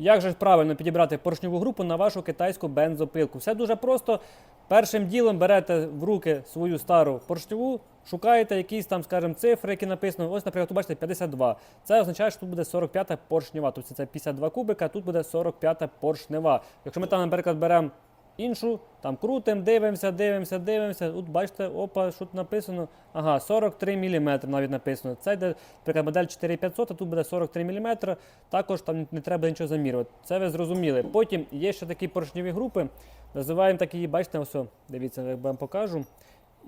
Як же правильно підібрати поршньову групу на вашу китайську бензопилку? Все дуже просто. Першим ділом берете в руки свою стару поршньову, шукаєте якісь там, скажімо, цифри, які написано. Ось, наприклад, тут бачите 52. Це означає, що тут буде 45 поршнева. Тобто це 52 кубика, тут буде 45 поршнева. Якщо ми там, наприклад, беремо іншу, там крутимо, дивимося, дивимося, дивимося. Тут бачите, опа, що тут написано. Ага, 43 мм навіть написано. Це йде, наприклад, модель 4500, а тут буде 43 мм. Також там не треба нічого замірювати. Це ви зрозуміли. Потім є ще такі поршневі групи. Називаємо такі, бачите, ось, дивіться, як вам покажу.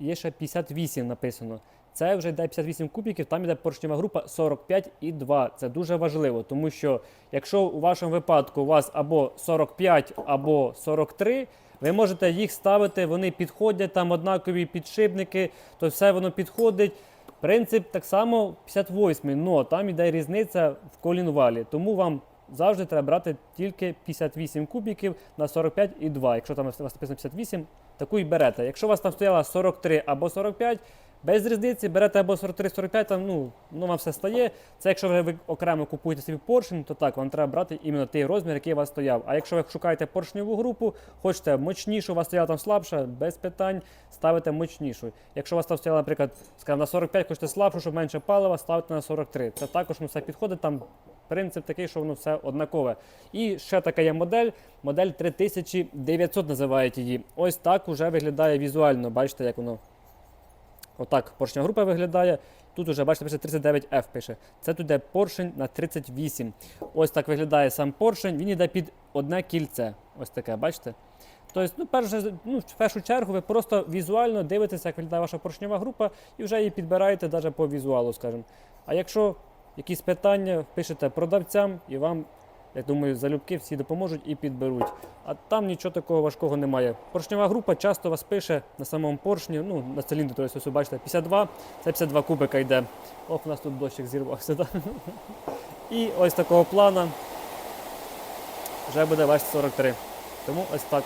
Є ще 58 написано. Це вже йде 58 кубиків, там йде поршнева група 45,2. Це дуже важливо, тому що якщо у вашому випадку у вас або 45, або 43, ви можете їх ставити, вони підходять, там однакові підшипники, то все воно підходить. Принцип так само 58, але там йде різниця в колінвалі. Тому вам завжди треба брати тільки 58 кубиків на 45,2. Якщо там у вас написано 58, таку і берете. Якщо у вас там стояло 43 або 45, без різниці берете або 43-45, там ну, ну вам все стає. Це якщо ви, ви окремо купуєте собі поршень, то так, вам треба брати іменно той розмір, який у вас стояв. А якщо ви шукаєте поршневу групу, хочете мощнішу, у вас стояла там слабша, без питань, ставите мощнішу. Якщо у вас там стояла, наприклад, скажімо, на 45, хочете слабшу, щоб менше палива, ставите на 43. Це також ну, все підходить. Там принцип такий, що воно все однакове. І ще така є модель. Модель 3900 називають її. Ось так уже виглядає візуально. Бачите, як воно Отак поршня група виглядає. Тут уже, бачите, пише 39F пише. Це тут йде поршень на 38. Ось так виглядає сам поршень. Він йде під одне кільце. Ось таке, бачите? Тобто, ну, перше, ну, в першу чергу, ви просто візуально дивитеся, як виглядає ваша поршнева група, і вже її підбираєте навіть по візуалу, скажімо. А якщо якісь питання, пишете продавцям, і вам, я думаю, залюбки всі допоможуть і підберуть. А там нічого такого важкого немає. Поршнева група часто вас пише на самому поршні, ну, на циліндрі, тобто, ось бачите, 52, це 52 кубика йде. Ох, у нас тут дощик зірвався. Да? І ось такого плана вже буде ваш 43. Тому ось так.